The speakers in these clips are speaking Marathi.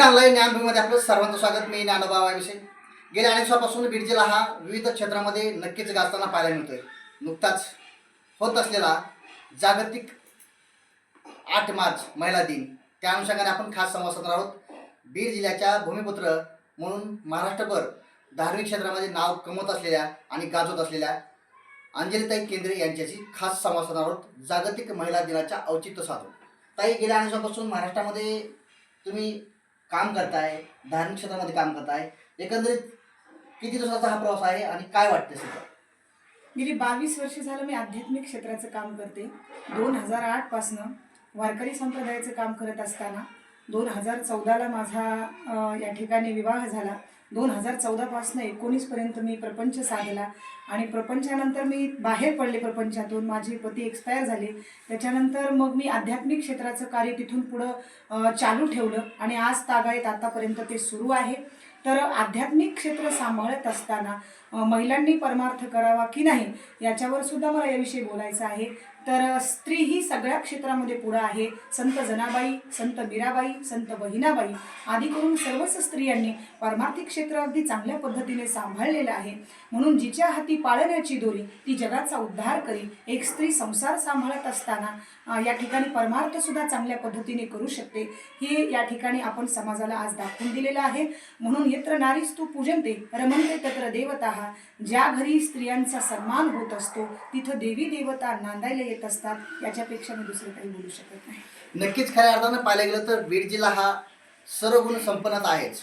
ऑनलाईन ज्ञानभूमीमध्ये आपलं सर्वांचं स्वागत. मी ज्ञानोबा याविषयी गेल्या अनेक वर्षापासून बीड जिल्हा हा विविध क्षेत्रामध्ये नक्कीच गाजताना पाहायला मिळतोय. नुकताच होत असलेला जागतिक आठ मार्च महिला दिन त्या अनुषंगाने आपण खास संवाद साधणार आहोत. बीड जिल्ह्याच्या भूमिपुत्र म्हणून महाराष्ट्रभर धार्मिक क्षेत्रामध्ये नाव कमवत असलेल्या आणि गाजवत असलेल्या अंजलीताई केंद्रे यांच्याशी खास संवाद साधणार आहोत. जागतिक महिला दिनाच्या औचित्य साधून. ताई गेल्या अनेक वर्षापासून महाराष्ट्रामध्ये तुम्ही काम करताय धार्मिक क्षेत्रामध्ये काम करताय एकंदरीत किती दिवसाचा हा प्रवास आहे आणि काय वाटतं सुद्धा गेली बावीस वर्ष झालं मी आध्यात्मिक क्षेत्राचं काम करते. दोन हजार आठपासनं वारकरी संप्रदायाचं काम करत असताना दोन हजार चौदाला माझा या ठिकाणी विवाह झाला. दोन हजार चौदापासनं एकोणीसपर्यंत मी प्रपंच साधला. आणि प्रपंचानंतर मी बाहेर पडले प्रपंचातून. माझे पती एक्सपायर झाले. त्याच्यानंतर मग मी आध्यात्मिक क्षेत्राचं कार्य तिथून पुढं चालू ठेवलं. आणि आज तागायत आतापर्यंत ते सुरू आहे. तर आध्यात्मिक क्षेत्र सांभाळत असताना महिलांनी परमार्थ करावा की नाही याच्यावर सुद्धा मला याविषयी बोलायचं आहे. तर स्त्री ही सगळ्या क्षेत्रामध्ये पुढं आहे. संत जनाबाई संत मीराबाई संत बहिणाबाई आदी करून सर्वच स्त्रियांनी पारमार्थिक क्षेत्र अगदी चांगल्या पद्धतीने सांभाळलेलं आहे. म्हणून जिच्या हाती पाळण्याची दोरी ती जगाचा उद्धार करी एक स्त्री संसार सांभाळत असताना या ठिकाणी परमार्थसुद्धा चांगल्या पद्धतीने करू शकते. हे या ठिकाणी आपण समाजाला आज दाखवून दिलेलं आहे. म्हणून यत्र नारीस्तू पूजनते रमणते तत्र देवता. ज्या घरी स्त्रियांचा सन्मान होत असतो तिथं देवी देवता नांदायला येत असतात याच्यापेक्षा मी दुसरं काही बोलू शकत नाही. नक्कीच खऱ्या अर्थानं पाहायला गेलं तर बीड जिल्हा हा सर्व गुण संपन्नात आहेच.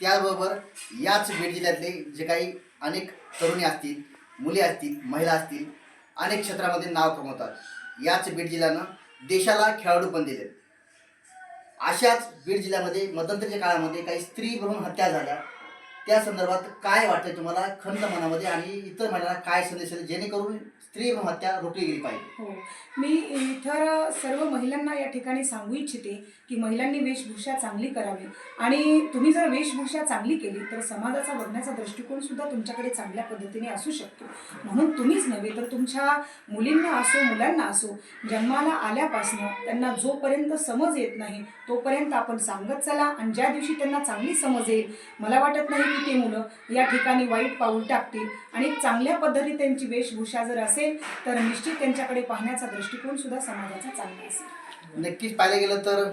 त्याचबरोबर याच बीड जिल्ह्यातले जे काही अनेक तरुणी असतील मुली असतील महिला असतील अनेक क्षेत्रामध्ये नाव कमवतात. याच बीड जिल्ह्यानं देशाला खेळाडू पण दिले अशाच बीड जिल्ह्यामध्ये मध्यंतरीच्या काळामध्ये काही स्त्री भ्रूण हत्या झाल्या. त्या संदर्भात काय वाटतं तुम्हाला? खंत मनामध्ये आणि इतर महिलांना काय संदेश जेणेकरून स्त्री हत्या रोखली गेली पाहिजे. हो. मी इतर सर्व महिलांना या ठिकाणी सांगू इच्छिते की महिलांनी वेशभूषा चांगली करावी. आणि तुम्ही जर वेशभूषा चांगली केली तर समाजाचा बघण्याचा दृष्टिकोन सुद्धा तुमच्याकडे चांगल्या पद्धतीने असू शकतो. म्हणून तुम्हीच नव्हे तर तुमच्या मुलींना असो मुलांना असो जन्माला आल्यापासनं त्यांना जोपर्यंत समज येत नाही तोपर्यंत आपण सांगत चला आणि ज्या दिवशी त्यांना चांगली समज येईल मला वाटत नाही की ते मुलं या ठिकाणी वाईट पाऊल टाकतील. आणि चांगल्या पद्धतीने त्यांची वेशभूषा जर असेल तर निश्चित त्यांच्याकडे पाहण्याचा दृष्टिकोन सुद्धा समाजाचा चांगला असेल. नक्कीच पाहायला गेलं तर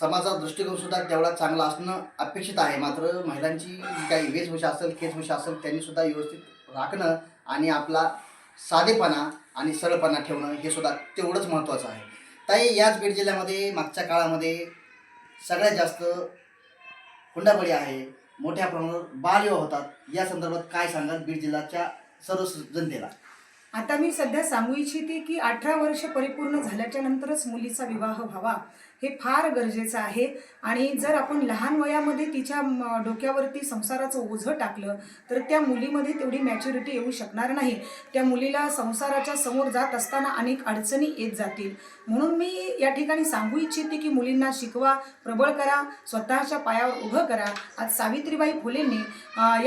समाजाचा दृष्टिकोन सुद्धा तेवढा चांगला असणं अपेक्षित आहे. मात्र महिलांची काही वेशभूषा असेल केसभूषा असेल त्यांनी सुद्धा व्यवस्थित राखणं आणि आपला साधेपणा आणि सरळपणा ठेवणं हे सुद्धा तेवढंच महत्त्वाचं आहे. ताई याच बीड जिल्ह्यामध्ये मागच्या काळामध्ये सगळ्यात जास्त हुंडाबळी आहे मोठ्या प्रमाणावर बालविवाह होतात. या संदर्भात काय सांगाल बीड जिल्ह्याच्या सर्व जनतेला? आता मी सध्या सांगू इच्छिते की अठरा वर्ष परिपूर्ण झाल्याच्या नंतरच मुलीचा विवाह व्हावा. हे फार गरजेचं आहे. आणि जर आपण लहान वयामध्ये तिच्या डोक्यावरती संसाराचं ओझं टाकलं तर त्या मुलीमध्ये तेवढी मॅच्युरिटी येऊ शकणार नाही. त्या मुलीला संसाराच्या समोर जात असताना अनेक अडचणी येत जातील. म्हणून मी या ठिकाणी सांगू इच्छिते की मुलींना शिकवा प्रबळ करा स्वतःच्या पायावर उभं करा. आज सावित्रीबाई फुलेंनी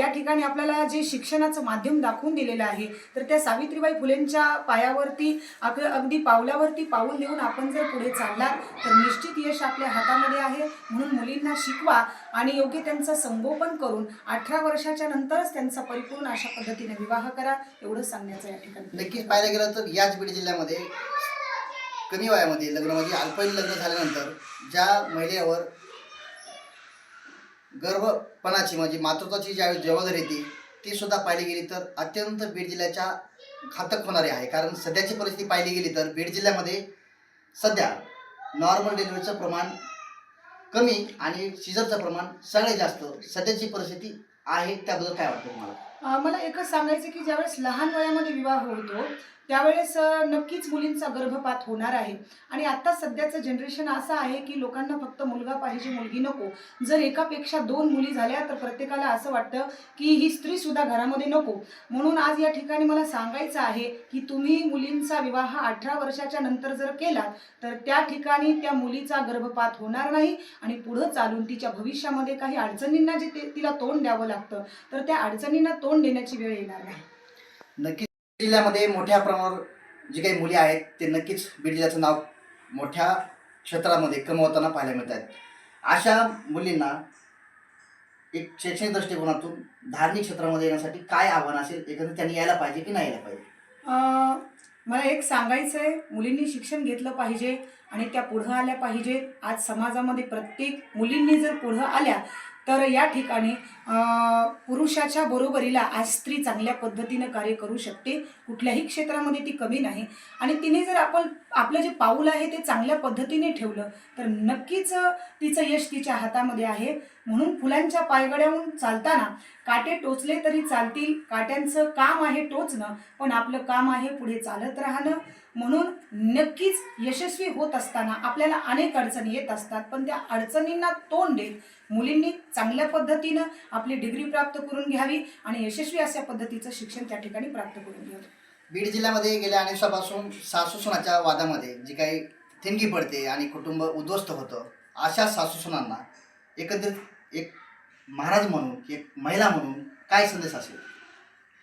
या ठिकाणी आपल्याला जे शिक्षणाचं माध्यम दाखवून दिलेलं आहे तर त्या सावित्रीबाई फुलेंच्या पायावरती आपलं अगदी पावलावरती पाऊल देऊन आपण जर पुढे चाललात तर निश्चित यश आपल्या हातामध्ये आहे म्हणून मुलींना शिकवा आणि योग्य त्यांचं संगोपन करून अठरा वर्षाच्या नंतरच त्यांचा परिपूर्ण अशा पद्धतीने विवाह करा एवढं सांगण्याचं या ठिकाणी. नक्कीच पाहायला गेलं तर याच बीड जिल्ह्यामध्ये कमी वयामध्ये लग्न म्हणजे अल्पवयीन लग्न झाल्यानंतर ज्या महिलेवर गर्भपणाची म्हणजे मातृत्वाची ज्यावेळी जबाबदारी येते ती सुद्धा पाहिली गेली तर अत्यंत बीड जिल्ह्याच्या घातक होणारी आहे. कारण सध्याची परिस्थिती पाहिली गेली तर बीड जिल्ह्यामध्ये सध्या नॉर्मल डिलिव्हरीचं प्रमाण कमी आणि सिझरचं प्रमाण सगळ्यात जास्त. सध्याची परिस्थिती आहे त्याबद्दल काय वाटतं तुम्हाला? मला एकच सांगायचं की ज्यावेळेस लहान वयामध्ये विवाह होतो त्यावेळेस नक्कीच मुलींचा गर्भपात होणार आहे. आणि आता सध्याचं जनरेशन असं आहे की लोकांना फक्त मुलगा पाहिजे मुलगी नको. जर एकापेक्षा दोन मुली झाल्या तर प्रत्येकाला असं वाटतं की ही स्त्री सुद्धा घरामध्ये नको. म्हणून आज या ठिकाणी मला सांगायचं आहे की तुम्ही मुलींचा विवाह अठरा वर्षाच्या नंतर जर केलात तर त्या ठिकाणी त्या मुलीचा गर्भपात होणार नाही आणि पुढं चालून तिच्या भविष्यामध्ये काही अडचणींना जे ते तिला तोंड द्यावं लागतं तर त्या अडचणींना तोंड देण्याची वेळ येणार नाही. नक्कीच. जिल्ह्यामध्ये मोठ्या प्रमाणावर जे काही मुली आहेत ते नक्कीच बीड जिल्ह्याचं नाव मोठ्या क्षेत्रामध्ये कमवताना पाहायला मिळत आहेत. अशा मुलींना एक शैक्षणिक दृष्टिकोनातून धार्मिक क्षेत्रामध्ये येण्यासाठी काय आव्हान असेल एकंदरीत त्यांनी यायला पाहिजे की नाही यायला पाहिजे? मला एक सांगायचं आहे मुलींनी शिक्षण घेतलं पाहिजे. आणि त्या पुढं आल्या पाहिजेत आज समाजामध्ये प्रत्येक मुलींनी जर पुढं आल्या तर या ठिकाणी पुरुषाच्या बरोबरीला आज स्त्री चांगल्या पद्धतीनं कार्य करू शकते. कुठल्याही क्षेत्रामध्ये ती कमी नाही. आणि तिने जर आपण आपलं जे पाऊल आहे ते चांगल्या पद्धतीने ठेवलं तर नक्कीच तिचं यश तिच्या हातामध्ये आहे. म्हणून फुलांच्या पायगड्याहून चालताना काटे टोचले तरी चालतील. काट्यांचं काम आहे टोचणं पण आपलं काम आहे पुढे चालत राहणं. म्हणून नक्कीच यशस्वी होत असताना आपल्याला अनेक अडचणी येत असतात पण त्या अडचणींना तोंड देत मुलींनी चांगल्या पद्धतीनं आपली डिग्री प्राप्त करून घ्यावी आणि यशस्वी अशा पद्धतीचं शिक्षण त्या ठिकाणी प्राप्त करून घ्यावं. बीड जिल्ह्यामध्ये गेल्या अनेक वर्षापासून सासू सुनाच्या वादामध्ये जी काही थिणगी पडते आणि कुटुंब उद्ध्वस्त होतं अशा सासू सुनांना एकंदरीत एक महाराज म्हणून एक महिला म्हणून काय संदेश असेल?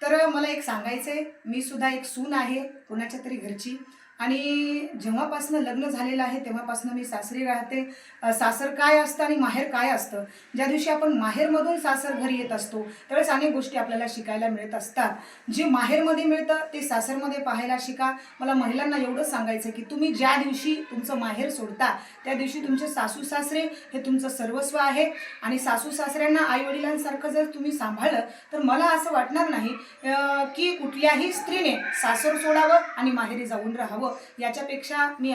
तर मला एक सांगायचं आहे मी सुद्धा एक सून आहे कोणाच्या तरी घरची. आणि जेव्हापासनं लग्न झालेलं आहे तेव्हापासनं मी सासरी राहते. सासर काय असतं आणि माहेर काय असतं? ज्या दिवशी आपण माहेरमधून सासर घरी येत असतो त्यावेळेस अनेक गोष्टी आपल्याला शिकायला मिळत असतात. जे माहेरमध्ये मिळतं ते सासरमध्ये पाहायला शिका. मला महिलांना एवढं सांगायचं की तुम्ही ज्या दिवशी तुमचं माहेर सोडता त्या दिवशी तुमचे सासू सासरे हे तुमचं सर्वस्व आहे. आणि सासू सासऱ्यांना आई वडिलांसारखं जर तुम्ही सांभाळलं तर मला असं वाटणार नाही की कुठल्याही स्त्रीने सासर सोडावं आणि माहेरी जाऊन राहावं. याच्यापेक्षा मी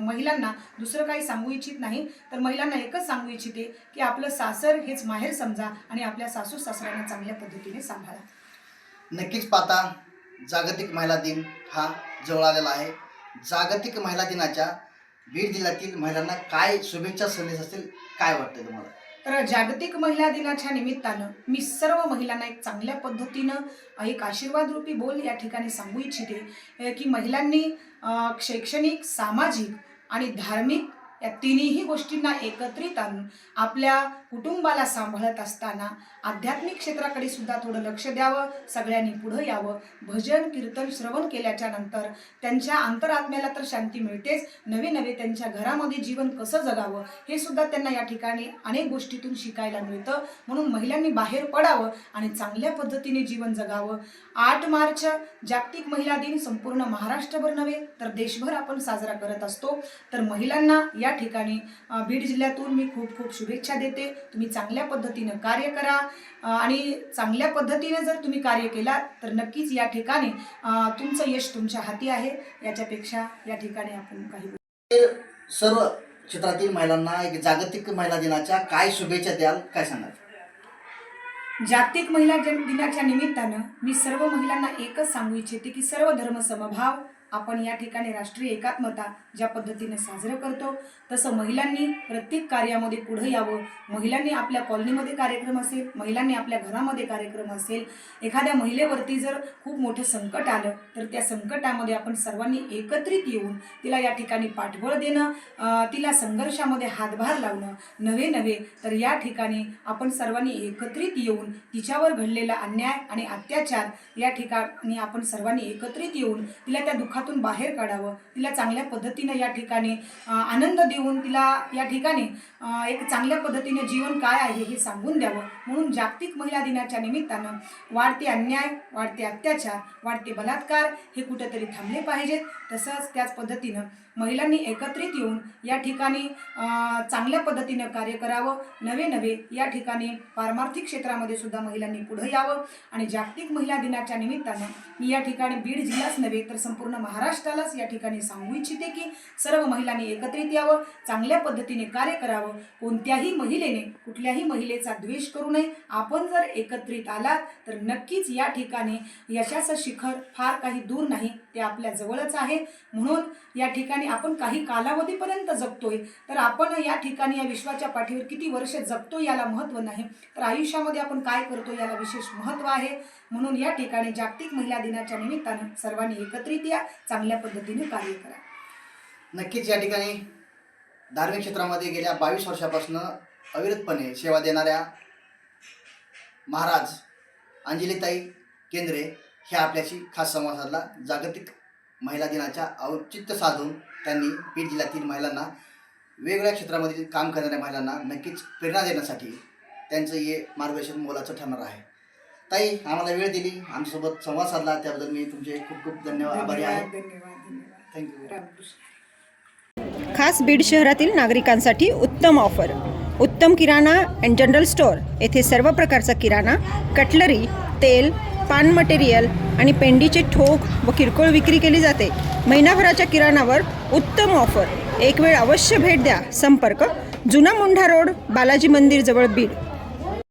महिलांना दुसरं काही सांगू इच्छित नाही. तर महिलांना एकच सांगू इच्छिते की आपलं सासर हेच माहेर समजा आणि आपल्या सासू सासऱ्यांना चांगल्या पद्धतीने सांभाळा. नक्कीच पाहता जागतिक महिला दिन हा जवळ आलेला आहे. जागतिक महिला दिनाच्या बीड जिल्ह्यातील महिलांना काय शुभेच्छा संदेश असेल काय वाटतं तुम्हाला? तर जागतिक महिला दिनाच्या निमित्तानं मी सर्व महिलांना एक चांगल्या पद्धतीनं एक आशीर्वाद रूपी बोल या ठिकाणी सांगू इच्छिते की महिलांनी शैक्षणिक सामाजिक आणि धार्मिक या तिन्ही गोष्टींना एकत्रित आणून आपल्या कुटुंबाला सांभाळत असताना आध्यात्मिक क्षेत्राकडे सुद्धा थोडं लक्ष द्यावं सगळ्यांनी पुढं यावं भजन कीर्तन श्रवण केल्याच्यानंतर त्यांच्या अंतरात्म्याला तर शांती मिळतेच. नवे नवे त्यांच्या घरामध्ये जीवन कसं जगावं हे सुद्धा त्यांना या ठिकाणी अनेक गोष्टीतून शिकायला मिळतं. म्हणून महिलांनी बाहेर पडावं आणि चांगल्या पद्धतीने जीवन जगावं. आठ मार्च जागतिक महिला दिन संपूर्ण महाराष्ट्रभर नव्हे तर देशभर आपण साजरा करत असतो. तर महिलांना या ठिकाणी अ, बीड जिल्ह्यातून मी खूप खूप शुभेच्छा देते. तुम्ही चांगल्या पद्धतीनं कार्य करा. आणि चांगल्या पद्धतीने जर तुम्ही कार्य केलात तर नक्कीच या ठिकाणी तुमचं यश तुमच्या हाती आहे. याच्यापेक्षा या ठिकाणी आपण काही सर्व क्षेत्रातील महिलांना एक जागतिक महिला दिनाच्या काय शुभेच्छा द्याल काय सांगाल? जागतिक महिला जन दिनाच्या निमित्तानं मी सर्व महिलांना एकच सांगू इच्छिते की सर्व धर्म समभाव आपण या ठिकाणी राष्ट्रीय एकात्मता ज्या पद्धतीने साजरं करतो तसं महिलांनी प्रत्येक कार्यामध्ये पुढं यावं. महिलांनी आपल्या कॉलनीमध्ये कार्यक्रम असेल महिलांनी आपल्या घरामध्ये कार्यक्रम असेल एखाद्या महिलेवरती जर खूप मोठं संकट आलं तर त्या संकटामध्ये आपण सर्वांनी एकत्रित येऊन तिला या ठिकाणी पाठबळ देणं तिला संघर्षामध्ये हातभार लावणं नवे नव्हे तर या ठिकाणी आपण सर्वांनी एकत्रित येऊन तिच्यावर घडलेला अन्याय आणि अत्याचार या ठिकाणी आपण सर्वांनी एकत्रित येऊन तिला त्या दुःखातून बाहेर काढावं. तिला चांगल्या पद्धतीनं या ठिकाणी आनंद देऊन तिला या ठिकाणी एक चांगल्या पद्धतीने जीवन काय आहे हे सांगून द्यावं. म्हणून जागतिक महिला दिनाच्या निमित्तानं वाढते अन्याय वाढते अत्याचार वाढते बलात्कार हे कुठेतरी थांबले पाहिजेत. तसंच त्याच पद्धतीनं महिलांनी एकत्रित येऊन या ठिकाणी चांगल्या पद्धतीनं कार्य करावं. नवे नवे या ठिकाणी पारमार्थिक क्षेत्रामध्ये सुद्धा महिलांनी पुढं यावं. आणि जागतिक महिला दिनाच्या निमित्तानं मी या ठिकाणी बीड जिल्हाच नव्हे तर संपूर्ण महाराष्ट्रालाच या ठिकाणी सांगू इच्छिते की सर्व महिलांनी एकत्रित यावं चांगल्या पद्धतीने कार्य करावं. कोणत्याही महिलेने कुठल्याही महिलेचा द्वेष करू नये. आपण जर एकत्रित आलात तर नक्कीच या ठिकाणी यशाचं शिखर फार काही दूर नाही. ते आपल्या जवळच आहे. म्हणून या ठिकाणी आपण काही कालावधीपर्यंत जगतोय. तर आपण या ठिकाणी या विश्वाच्या पाठीवर किती वर्ष जगतो याला महत्त्व नाही. तर आयुष्यामध्ये आपण काय करतो याला विशेष महत्त्व आहे. म्हणून या ठिकाणी जागतिक महिला दिनाच्या निमित्तानं सर्वांनी एकत्रित या. चांगल्या पद्धतीने कार्य करा. नक्कीच या ठिकाणी धार्मिक क्षेत्रामध्ये गेल्या बावीस वर्षापासून अविरतपणे सेवा देणाऱ्या महाराज अंजलीताई केंद्रे ह्या आपल्याशी खास संवाद साधला जागतिक महिला दिनाच्या औचित्य साधून त्यांनी बीड जिल्ह्यातील महिलांना वेगवेगळ्या क्षेत्रामध्ये काम करणाऱ्या महिलांना नक्कीच प्रेरणा देण्यासाठी त्यांचं हे मार्गदर्शन मोलाचं ठरणार आहे. ताई आम्हाला वेळ दिली. आमच्यासोबत संवाद साधला. त्याबद्दल मी तुमचे खूप खूप धन्यवाद. आभारी आहे. थँक्यू खास बीड शहरातील नागरिकांसाठी उत्तम ऑफर. उत्तम किराणा अँड जनरल स्टोअर येथे सर्व प्रकारचा किराणा कटलरी तेल पान मटेरियल आणि पेंडीचे ठोक व किरकोळ विक्री केली जाते. महिनाभराच्या किराणावर उत्तम ऑफर. एक वेळ अवश्य भेट द्या. संपर्क जुना मुंढा रोड बालाजी मंदिर जवळ बीड.